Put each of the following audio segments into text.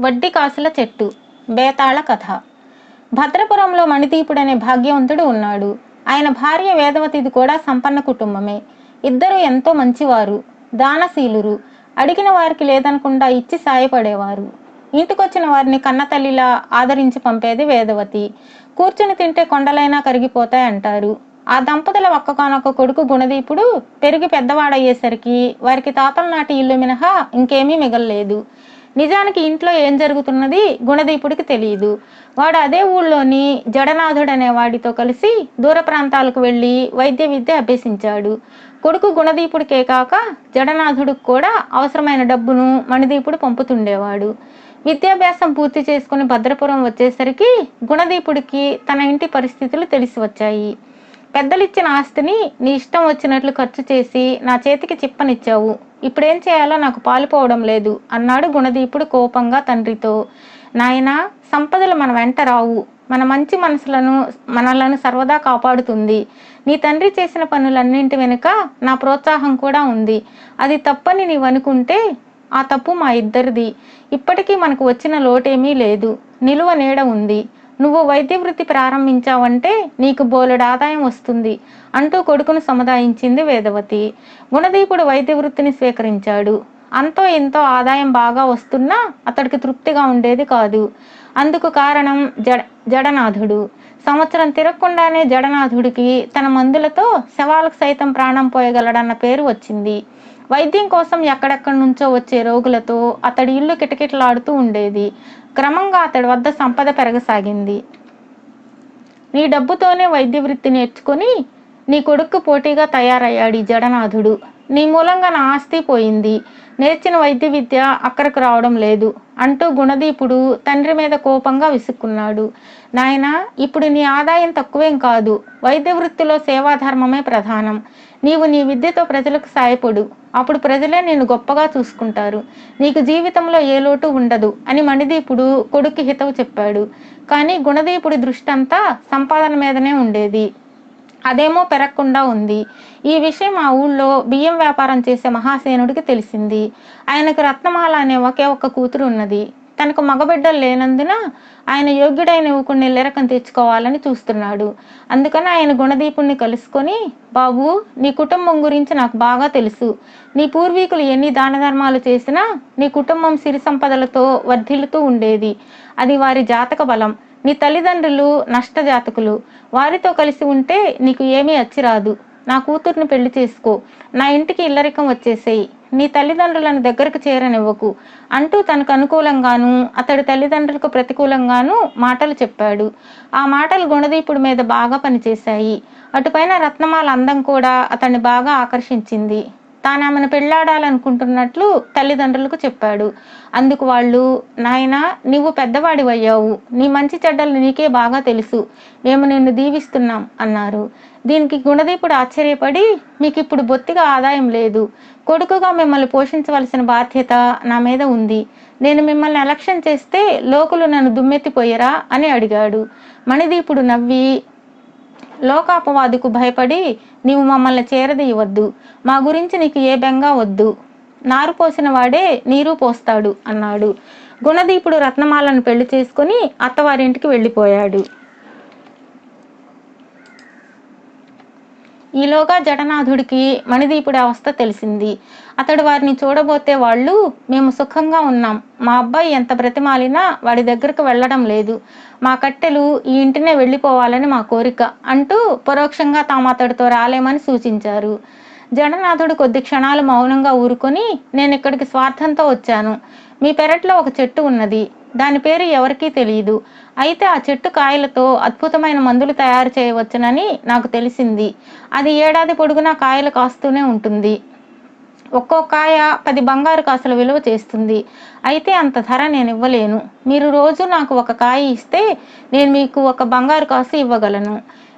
వడ్డీ కాసుల చెట్టు. బేతాళ కథ. భద్రపురంలో మణిదీపుడు అనే భాగ్యవంతుడు ఉన్నాడు. ఆయన భార్య వేదవతిది కూడా సంపన్న కుటుంబమే. ఇద్దరు ఎంతో మంచివారు దానశీలురు. అడిగిన వారికి లేదనకుండా ఇచ్చి సాయపడేవారు. ఇంటికొచ్చిన వారిని కన్నతల్లిలా ఆదరించి పంపేది వేదవతి. కూర్చుని తింటే కొండలైనా కరిగిపోతాయంటారు ఆ దంపతుల ఒక్కగానొక్క కొడుకు గుణదీపుడు పెరిగి పెద్దవాడయ్యేసరికి వారికి తాతల నాటి ఇల్లు మినహా ఇంకేమీ మిగలలేదు. నిజానికి ఇంట్లో ఏం జరుగుతున్నది? గుణదీపుడికి తెలియదు వాడు అదే ఊళ్ళోని జడనాథుడు అనే వాడితో కలిసి దూర ప్రాంతాలకు వెళ్ళి వైద్య విద్య అభ్యసించాడు. కొడుకు గుణదీపుడికే కాక జడనాథుడికి కూడా అవసరమైన డబ్బును మణిదీపుడు పంపుతుండేవాడు. విద్యాభ్యాసం పూర్తి చేసుకుని భద్రపురం వచ్చేసరికి గుణదీపుడికి తన ఇంటి పరిస్థితులు తెలిసి వచ్చాయి పెద్దలిచ్చిన ఆస్తిని నీ ఇష్టం వచ్చినట్లు ఖర్చు చేసి నా చేతికి చిప్పనిచ్చావు. ఇప్పుడేం చేయాలో నాకు పాలుపోవడం లేదు అన్నాడు గుణదీపుడు కోపంగా తండ్రితో. నాయనా సంపదలు మన వెంట రావు. మన మంచి మనసులను మనలను సర్వదా కాపాడుతుంది. నీ తండ్రి చేసిన పనులన్నింటి వెనుక నా ప్రోత్సాహం కూడా ఉంది. అది తప్పని నీవు అనుకుంటే ఆ తప్పు మా ఇద్దరిది. ఇప్పటికీ మనకు వచ్చిన లోటేమీ లేదు. నిలువ నీడ ఉంది. నువ్వు వైద్య వృత్తి ప్రారంభించావంటే నీకు బోలెడు ఆదాయం వస్తుంది అంటూ కొడుకును సముదాయించింది వేదవతి. గుణదీపుడు వైద్య వృత్తిని స్వీకరించాడు. అంతో ఎంతో ఆదాయం బాగా వస్తున్నా అతడికి తృప్తిగా ఉండేది కాదు. అందుకు కారణం జడ జడనాథుడు. సంవత్సరం తిరగకుండానే జడనాథుడికి తన మందులతో శవాలకు సైతం ప్రాణం పోయగలడన్న పేరు వచ్చింది. వైద్యం కోసం ఎక్కడెక్కడి నుంచో వచ్చే రోగులతో అతడి ఇల్లు కిటకిటలాడుతూ ఉండేది. క్రమంగా అతడి వద్ద సంపద పెరగసాగింది. నీ డబ్బుతోనే వైద్య వృత్తి నేర్చుకుని నీ కొడుకు పోటీగా తయారయ్యాడు ఈ జడనాథుడు. నీ మూలంగా నా ఆస్తి పోయింది. నేర్చిన వైద్య విద్య అక్కడికి రావడం లేదు అంటూ గుణదీపుడు తండ్రి మీద కోపంగా విసుక్కున్నాడు. నాయన ఇప్పుడు నీ ఆదాయం తక్కువేం కాదు. వైద్య వృత్తిలో సేవాధర్మమే ప్రధానం. నీవు నీ విద్యతో ప్రజలకు సాయపడు. అప్పుడు ప్రజలే నేను గొప్పగా చూసుకుంటారు. నీకు జీవితంలో ఏ లోటు ఉండదు అని మణిదీపుడు కొడుక్కి హితవు చెప్పాడు. కానీ గుణదీపుడి దృష్టి అంతా సంపాదన మీదనే ఉండేది. అదేమో పెరగకుండా ఉంది. ఈ విషయం ఆ ఊళ్ళో బియ్యం వ్యాపారం చేసే మహాసేనుడికి తెలిసింది. ఆయనకు రత్నమాల అనే ఒకే ఒక్క కూతురు ఉన్నది. తనకు మగబిడ్డలు లేనందున ఆయన యోగ్యుడైన యువకుడిని నిలరకం తెచ్చుకోవాలని చూస్తున్నాడు. అందుకని ఆయన గుణదీపుణ్ణి కలుసుకొని బాబు నీ కుటుంబం గురించి నాకు బాగా తెలుసు. నీ పూర్వీకులు ఎన్ని దాన ధర్మాలు చేసినా నీ కుటుంబం సిరి సంపదలతో వర్ధిల్లుతూ ఉండేది. అది వారి జాతక బలం. నీ తల్లిదండ్రులు నష్టజాతకులు. వారితో కలిసి ఉంటే నీకు ఏమీ అచ్చిరాదు. నా కూతుర్ని పెళ్ళి చేసుకో. నా ఇంటికి ఇల్లరికం వచ్చేసేయి. నీ తల్లిదండ్రులను దగ్గరకు చేరనివ్వకు. అంటూ తనకు అనుకూలంగాను అతడి తల్లిదండ్రులకు ప్రతికూలంగాను మాటలు చెప్పాడు. ఆ మాటలు గుణదీపుడి మీద బాగా పనిచేశాయి. అటుపైన రత్నమాల అందం కూడా అతన్ని బాగా ఆకర్షించింది. తాను ఆమెను పెళ్ళాడాలనుకుంటున్నట్లు తల్లిదండ్రులకు చెప్పాడు. అందుకు వాళ్ళు నాయన నువ్వు పెద్దవాడివయ్యావు. నీ మంచి చెడ్డలు నీకే బాగా తెలుసు. మేము నిన్ను దీవిస్తున్నాం అన్నారు. దీనికి గుణదీపుడు ఆశ్చర్యపడి మీకు ఇప్పుడు బొత్తిగా ఆదాయం లేదు. కొడుకుగా మిమ్మల్ని పోషించవలసిన బాధ్యత నా మీద ఉంది. నేను మిమ్మల్ని ఎలక్షన్ చేస్తే లోకులు నన్ను దుమ్మెత్తిపోయరా అని అడిగాడు. మణిదీపుడు నవ్వి లోకాపవాదుకు భయపడి నీవు మమ్మల్ని చేరదీయవద్దు. మా గురించి నీకు ఏ బెంగా వద్దు. నారు పోసిన వాడే నీరు పోస్తాడు అన్నాడు. గుణదీపుడు రత్నమాలను పెళ్ళి చేసుకుని అత్తవారింటికి వెళ్ళిపోయాడు. ఈలోగా జడనాథుడికి మణిదీపుడి అవస్థ తెలిసింది. అతడు వారిని చూడబోతే వాళ్ళు మేము సుఖంగా ఉన్నాం. మా అబ్బాయి ఎంత బ్రతిమాలినా వాడి దగ్గరకు వెళ్ళడం లేదు. మా కట్టెలు ఈ ఇంటినే వెళ్ళిపోవాలని మా కోరిక అంటూ పరోక్షంగా తాము అతడితో రాలేమని సూచించారు. జడనాథుడు కొద్ది క్షణాలు మౌనంగా ఊరుకొని నేను ఇక్కడికి స్వార్థంతో వచ్చాను. మీ పెరట్లో ఒక చెట్టు ఉన్నది. దాని పేరు ఎవరికీ తెలియదు అయితే ఆ చెట్టు కాయలతో అద్భుతమైన మందులు తయారు చేయవచ్చునని నాకు తెలిసింది. అది ఏడాది పొడుగునా కాయలు కాస్తూనే ఉంటుంది. ఒక్కో కాయ పది బంగారు కాసుల విలువ చేస్తుంది. అయితే అంత ధర నేను ఇవ్వలేను మీరు రోజు నాకు ఒక కాయ ఇస్తే నేను మీకు ఒక బంగారు కాసు ఇవ్వగలను.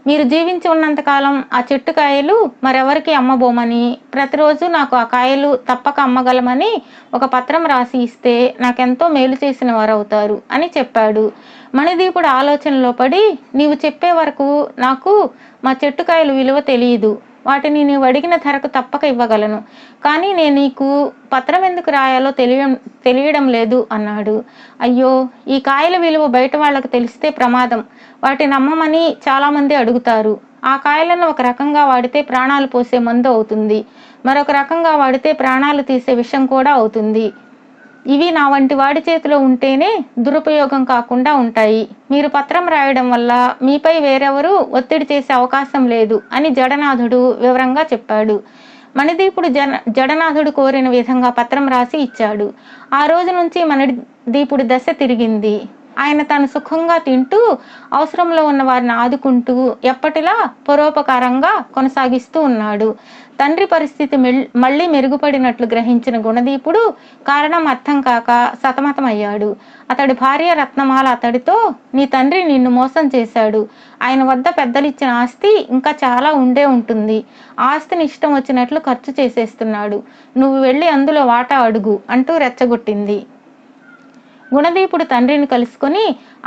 మీరు జీవించి ఉన్నంతకాలం ఆ చెట్టు కాయలు మరెవరికి అమ్మబోమని ప్రతిరోజు నాకు ఆ కాయలు తప్పక అమ్మగలమని ఒక పత్రం రాసి ఇస్తే నాకెంతో మేలు చేసిన వారు అవుతారు అని చెప్పాడు. మణిదీపుడు ఆలోచనలో పడి నీవు చెప్పే వరకు నాకు మా చెట్టు కాయలు విలువ తెలియదు. వాటిని నీవు అడిగిన ధరకు తప్పక ఇవ్వగలను. కానీ నేను నీకు పత్రం ఎందుకు రాయాలో తెలియ తెలియడం లేదు అన్నాడు. అయ్యో ఈ కాయల విలువ బయట వాళ్ళకు తెలిస్తే ప్రమాదం. వాటిని అమ్మమని చాలామంది అడుగుతారు. ఆ కాయలను ఒక రకంగా వాడితే ప్రాణాలు పోసే మందు అవుతుంది. మరొక రకంగా వాడితే ప్రాణాలు తీసే విషయం కూడా అవుతుంది. ఇవి నా వంటి వాడి చేతిలో ఉంటేనే దురుపయోగం కాకుండా ఉంటాయి. మీరు పత్రం రాయడం వల్ల మీపై వేరెవరూ ఒత్తిడి చేసే అవకాశం లేదు అని జడనాథుడు వివరంగా చెప్పాడు. మణిదీపుడు జన జడనాథుడు కోరిన విధంగా పత్రం రాసి ఇచ్చాడు. ఆ రోజు నుంచి మణిదీపుడి దశ తిరిగింది. ఆయన తను సుఖంగా తింటూ అవసరంలో ఉన్న వారిని ఆదుకుంటూ ఎప్పటిలా పరోపకారంగా కొనసాగిస్తూ ఉన్నాడు. తండ్రి పరిస్థితి మెల్- మళ్ళీ మెరుగుపడినట్లు గ్రహించిన గుణదీపుడు కారణం అర్థం కాక సతమతమయ్యాడు. అతడి భార్య రత్నమాల అతడితో నీ తండ్రి నిన్ను మోసం చేశాడు. ఆయన వద్ద పెద్దలిచ్చిన ఆస్తి ఇంకా చాలా ఉండే ఉంటుంది. ఆస్తిని ఇష్టం వచ్చినట్లు ఖర్చు చేసేస్తున్నాడు. నువ్వు వెళ్ళి అందులో వాటా అడుగు అంటూ రెచ్చగొట్టింది. గుణదీపుడు తండ్రిని కలుసుకొని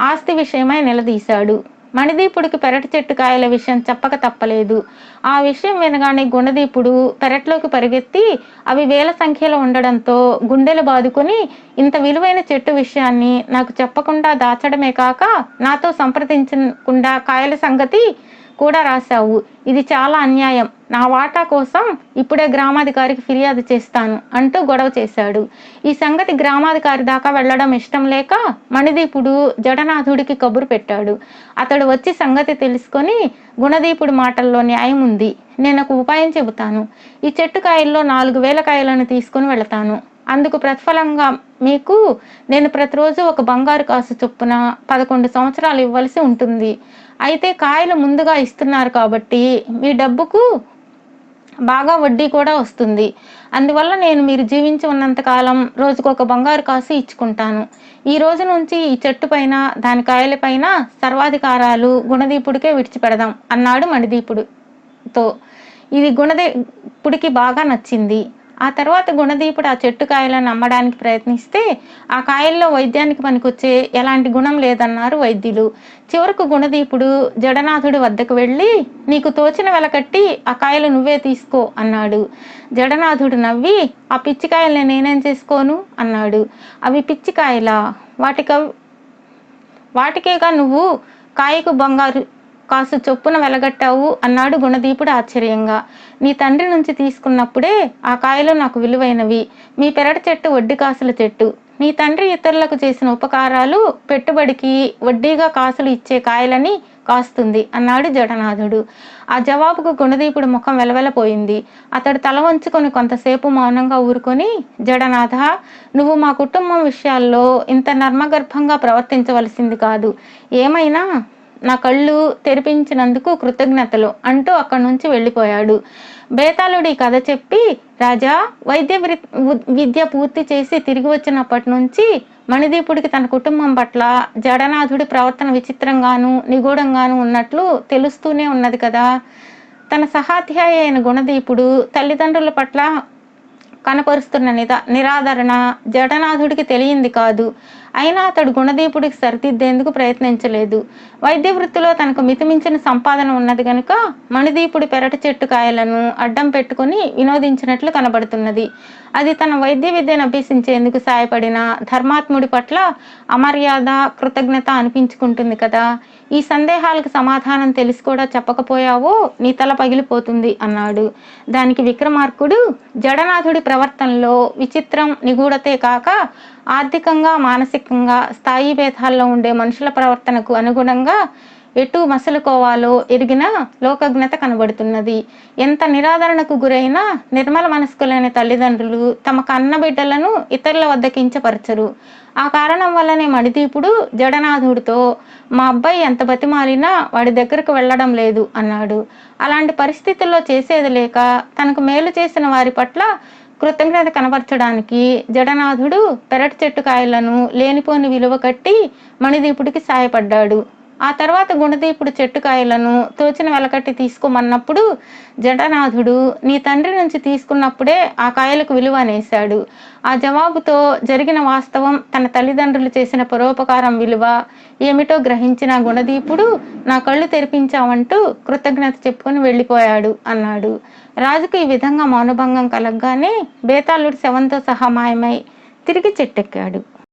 ఆస్తి విషయమై నిలదీశాడు. మణిదీపుడికి పెరటి చెట్టు కాయల విషయం చెప్పక తప్పలేదు. ఆ విషయం వినగానే గుణదీపుడు పెరట్లోకి పరిగెత్తి అవి వేల సంఖ్యలో ఉండడంతో గుండెలు బాదుకొని ఇంత విలువైన చెట్టు విషయాన్ని నాకు చెప్పకుండా దాచడమే కాక నాతో సంప్రదించకుండా కాయల సంగతి కూడా రాశావు. ఇది చాలా అన్యాయం. నా వాటా కోసం ఇప్పుడే గ్రామాధికారికి ఫిర్యాదు చేస్తాను అంటూ గొడవ చేశాడు. ఈ సంగతి గ్రామాధికారి దాకా వెళ్ళడం ఇష్టం లేక మణిదీపుడు జడనాథుడికి కబురు పెట్టాడు. అతడు వచ్చి సంగతి తెలుసుకొని గుణదీపుడి మాటల్లో న్యాయం ఉంది. నేను ఒక ఉపాయం చెబుతాను. ఈ చెట్టు కాయల్లో నాలుగు వేల కాయలను తీసుకుని వెళతాను. అందుకు ప్రతిఫలంగా మీకు నేను ప్రతిరోజు ఒక బంగారు కాసు చొప్పున పదకొండు సంవత్సరాలు ఇవ్వాల్సి ఉంటుంది. అయితే కాయలు ముందుగా ఇస్తున్నారు కాబట్టి మీ డబ్బుకు బాగా వడ్డీ కూడా వస్తుంది. అందువల్ల నేను మీరు జీవించి ఉన్నంత కాలం రోజుకు ఒక బంగారు కాసు ఇచ్చుకుంటాను. ఈ రోజు నుంచి ఈ చెట్టు పైన దాని కాయలపైన సర్వాధికారాలు గుణదీపుడికే విడిచిపెడదాం అన్నాడు మణిదీపుడుతో. ఇది గుణదీపుడికి బాగా నచ్చింది. ఆ తర్వాత గుణదీపుడు ఆ చెట్టు కాయలను అమ్మడానికి ప్రయత్నిస్తే ఆ కాయల్లో వైద్యానికి పనికొచ్చే ఎలాంటి గుణం లేదన్నారు వైద్యులు. చివరకు గుణదీపుడు జడనాథుడి వద్దకు వెళ్ళి నీకు తోచిన వెల కట్టి ఆ కాయలు నువ్వే తీసుకో అన్నాడు. జడనాథుడు నవ్వి ఆ పిచ్చికాయల్ని నేనేం చేసుకోను? అన్నాడు. అవి పిచ్చికాయలా వాటిక వాటికేగా నువ్వు కాయకు బంగారు కాసు చొప్పున వెలగట్టావు అన్నాడు గుణదీపుడు ఆశ్చర్యంగా. నీ తండ్రి నుంచి తీసుకున్నప్పుడే ఆ కాయలు నాకు విలువైనవి. మీ పెరటి చెట్టు వడ్డీ కాసుల చెట్టు. నీ తండ్రి ఇతరులకు చేసిన ఉపకారాలు పెట్టుబడికి వడ్డీగా కాసులు ఇచ్చే కాయలని కాస్తుంది అన్నాడు జడనాథుడు ఆ జవాబుకు గుణదీపుడు ముఖం వెలవెలపోయింది. అతడు తల వంచుకొని కొంతసేపు మౌనంగా ఊరుకొని జడనాథ నువ్వు మా కుటుంబం విషయాల్లో ఇంత నర్మగర్భంగా ప్రవర్తించవలసింది కాదు. ఏమైనా? నా కళ్ళు తెరిపించినందుకు కృతజ్ఞతలు అంటూ అక్కడి నుంచి వెళ్ళిపోయాడు. బేతాళుడి కథ చెప్పి రాజా వైద్య విద్య పూర్తి చేసి తిరిగి వచ్చినప్పటి నుంచి మణిదీపుడికి తన కుటుంబం పట్ల జడనాథుడి ప్రవర్తన విచిత్రంగాను నిగూఢంగాను ఉన్నట్లు తెలుస్తూనే ఉన్నది కదా. తన సహాధ్యాయ అయిన గుణదీపుడు తల్లిదండ్రుల పట్ల కనపరుస్తున్న నిదా నిరాదరణ జడనాథుడికి తెలియంది కాదు. అయినా అతడు గుణదీపుడికి సరిదిద్దేందుకు ప్రయత్నించలేదు. వైద్య వృత్తిలో తనకు మితిమించిన సంపాదన ఉన్నది గనుక మణిదీపుడి పెరటి చెట్టు కాయలను అడ్డం పెట్టుకుని వినోదించినట్లు కనబడుతున్నది. అది తన వైద్య విద్యను అభ్యసించేందుకు సాయపడిన ధర్మాత్ముడి పట్ల అమర్యాద కృతజ్ఞత అనిపించుకుంటుంది కదా. ఈ సందేహాలకు సమాధానం తెలిసి కూడా చెప్పకపోయావో నీ తల పగిలిపోతుంది అన్నాడు. దానికి విక్రమార్కుడు జడనాథుడి ప్రవర్తనలో విచిత్రం నిగూఢతే కాక ఆర్థికంగా మానసికంగా స్థాయి భేదాల్లో ఉండే మనుషుల ప్రవర్తనకు అనుగుణంగా ఎటు మసలుకోవాలో ఎరిగిన లోకజ్ఞత కనబడుతున్నది. ఎంత నిరాదరణకు గురైన నిర్మల మనస్కులైన తల్లిదండ్రులు తమ కన్న బిడ్డలను ఇతరుల వద్ద కించపరచరు ఆ కారణం వల్లనే మణిదీపుడు జడనాథుడితో మా అబ్బాయి ఎంత బతిమాలినా వాడి దగ్గరకు వెళ్ళడం లేదు అన్నాడు. అలాంటి పరిస్థితుల్లో చేసేది లేక తనకు మేలు చేసిన వారి పట్ల కృతజ్ఞత కనబరచడానికి జడనాథుడు పెరటి చెట్టు కాయలను లేనిపోని విలువ కట్టి మణిదీపుడికి సాయపడ్డాడు. ఆ తర్వాత గుణదీపుడు చెట్టు కాయలను తోచిన వెలకట్టి తీసుకోమన్నప్పుడు జడనాథుడు నీ తండ్రి నుంచి తీసుకున్నప్పుడే ఆ కాయలకు విలువ అనేశాడు. ఆ జవాబుతో జరిగిన వాస్తవం తన తల్లిదండ్రులు చేసిన పరోపకారం విలువ. ఏమిటో గ్రహించిన గుణదీపుడు నా కళ్ళు తెరిపించావంటూ కృతజ్ఞత చెప్పుకొని వెళ్ళిపోయాడు అన్నాడు. రాజుకు ఈ విధంగా మౌనభంగం కలగగానే బేతాళుడు శవంతో సహా మాయమై తిరిగి చెట్టెక్కాడు.